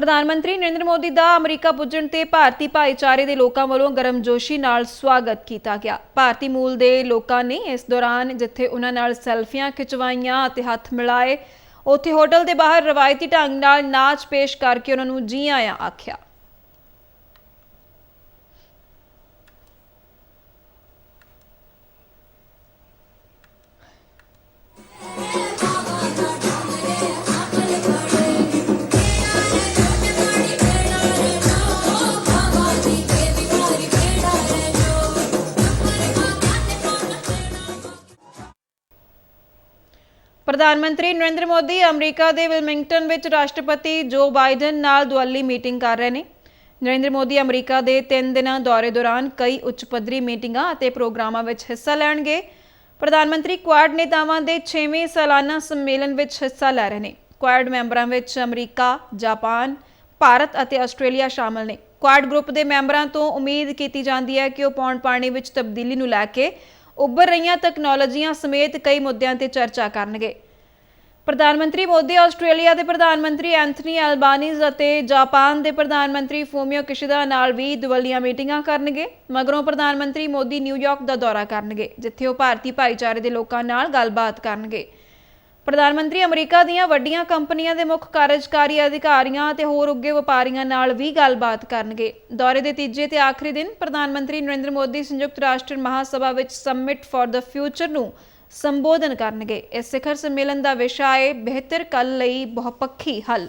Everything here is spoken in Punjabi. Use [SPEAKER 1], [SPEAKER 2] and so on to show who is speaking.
[SPEAKER 1] ਪ੍ਰਧਾਨ ਮੰਤਰੀ ਨਰਿੰਦਰ ਮੋਦੀ ਦਾ ਅਮਰੀਕਾ ਪੁੱਜਣ ਤੇ ਭਾਰਤੀ ਭਾਈਚਾਰੇ ਦੇ ਲੋਕਾਂ ਵੱਲੋਂ ਗਰਮਜੋਸ਼ੀ ਨਾਲ ਸਵਾਗਤ ਕੀਤਾ ਗਿਆ। ਭਾਰਤੀ ਮੂਲ ਦੇ ਲੋਕਾਂ ਨੇ ਇਸ ਦੌਰਾਨ ਜਿੱਥੇ ਉਹਨਾਂ ਨਾਲ ਸੈਲਫੀਆਂ ਖਿਚਵਾਈਆਂ ਅਤੇ ਹੱਥ ਮਿਲਾਏ, ਉੱਥੇ ਹੋਟਲ ਦੇ ਬਾਹਰ ਰਵਾਇਤੀ ਢੰਗ ਨਾਲ ਨਾਚ ਪੇਸ਼ ਕਰਕੇ ਉਹਨਾਂ ਨੂੰ ਜੀ ਆਇਆਂ ਆਖਿਆ। ਪ੍ਰਧਾਨ ਮੰਤਰੀ ਨਰਿੰਦਰ ਮੋਦੀ ਅਮਰੀਕਾ ਦੇ ਵਿਲਮਿੰਗਟਨ ਵਿੱਚ ਰਾਸ਼ਟਰਪਤੀ ਜੋ ਬਾਈਡਨ ਨਾਲ ਦੁਆਲੀ ਮੀਟਿੰਗ ਕਰ ਰਹੇ ਨੇ। ਨਰਿੰਦਰ ਮੋਦੀ ਅਮਰੀਕਾ ਦੇ 3 ਦਿਨਾਂ ਦੌਰੇ ਦੌਰਾਨ ਕਈ ਉੱਚ ਪੱਧਰੀ ਮੀਟਿੰਗਾਂ ਅਤੇ ਪ੍ਰੋਗਰਾਮਾਂ ਵਿੱਚ ਹਿੱਸਾ ਲੈਣਗੇ। ਪ੍ਰਧਾਨ ਮੰਤਰੀ ਕੁਆਡ ਨੇਤਾਵਾਂ ਦੇ 6ਵੇਂ ਸਾਲਾਨਾ ਸੰਮੇਲਨ ਵਿੱਚ ਹਿੱਸਾ ਲੈ ਰਹੇ ਨੇ। ਕੁਆਡ ਮੈਂਬਰਾਂ ਵਿੱਚ ਅਮਰੀਕਾ, ਜਾਪਾਨ, ਭਾਰਤ ਅਤੇ ਆਸਟ੍ਰੇਲੀਆ ਸ਼ਾਮਲ ਨੇ। ਕੁਆਡ ਗਰੁੱਪ ਦੇ ਮੈਂਬਰਾਂ ਤੋਂ ਉਮੀਦ ਕੀਤੀ ਜਾਂਦੀ ਹੈ ਕਿ ਉਹ ਪੌਣ ਪਾਣੀ ਵਿੱਚ ਤਬਦੀਲੀ ਨੂੰ ਲੈ ਕੇ ਉੱਭਰ ਰਹੀਆਂ ਤਕਨਾਲੋਜੀਆਂ ਸਮੇਤ ਕਈ ਮੁੱਦਿਆਂ ਤੇ ਚਰਚਾ ਕਰਨਗੇ। ਪ੍ਰਧਾਨ ਮੰਤਰੀ ਮੋਦੀ ਆਸਟ੍ਰੇਲੀਆ ਦੇ ਪ੍ਰਧਾਨ ਮੰਤਰੀ ਐਂਥਨੀ ਐਲਬਾਨੀਜ਼ ਅਤੇ ਜਾਪਾਨ ਦੇ ਪ੍ਰਧਾਨ ਮੰਤਰੀ ਫੂਮੀਓ ਕਿਸ਼ਿਦਾ ਨਾਲ ਵੀ ਦੁਵੱਲੀਆਂ ਮੀਟਿੰਗਾਂ ਕਰਨਗੇ। ਮਗਰੋਂ ਪ੍ਰਧਾਨ ਮੰਤਰੀ ਮੋਦੀ ਨਿਊਯਾਰਕ ਦਾ ਦੌਰਾ ਕਰਨਗੇ, ਜਿੱਥੇ ਉਹ ਭਾਰਤੀ ਭਾਈਚਾਰੇ ਦੇ ਲੋਕਾਂ ਨਾਲ ਗੱਲਬਾਤ ਕਰਨਗੇ। ਪ੍ਰਧਾਨ ਮੰਤਰੀ ਅਮਰੀਕਾ ਦੀਆਂ ਵੱਡੀਆਂ ਕੰਪਨੀਆਂ ਦੇ ਮੁੱਖ ਕਾਰਜਕਾਰੀ ਅਧਿਕਾਰੀਆਂ ਅਤੇ ਹੋਰ ਉੱਗੇ ਵਪਾਰੀਆਂ ਨਾਲ ਵੀ ਗੱਲਬਾਤ ਕਰਨਗੇ। ਦੌਰੇ ਦੇ ਤੀਜੇ ਤੇ ਆਖਰੀ ਦਿਨ ਪ੍ਰਧਾਨ ਮੰਤਰੀ ਨਰਿੰਦਰ ਮੋਦੀ ਸੰਯੁਕਤ ਰਾਸ਼ਟਰ ਮਹਾਸਭਾ ਵਿੱਚ ਸਮਿਟ ਫਾਰ ਦ ਫਿਊਚਰ ਨੂੰ ਸੰਬੋਧਨ ਕਰਨਗੇ। ਇਸ ਸਿਖਰ ਸੰਮੇਲਨ ਦਾ ਵਿਸ਼ਾ ਹੈ ਬਿਹਤਰ ਕੱਲ ਲਈ ਬਹੁਪੱਖੀ ਹੱਲ।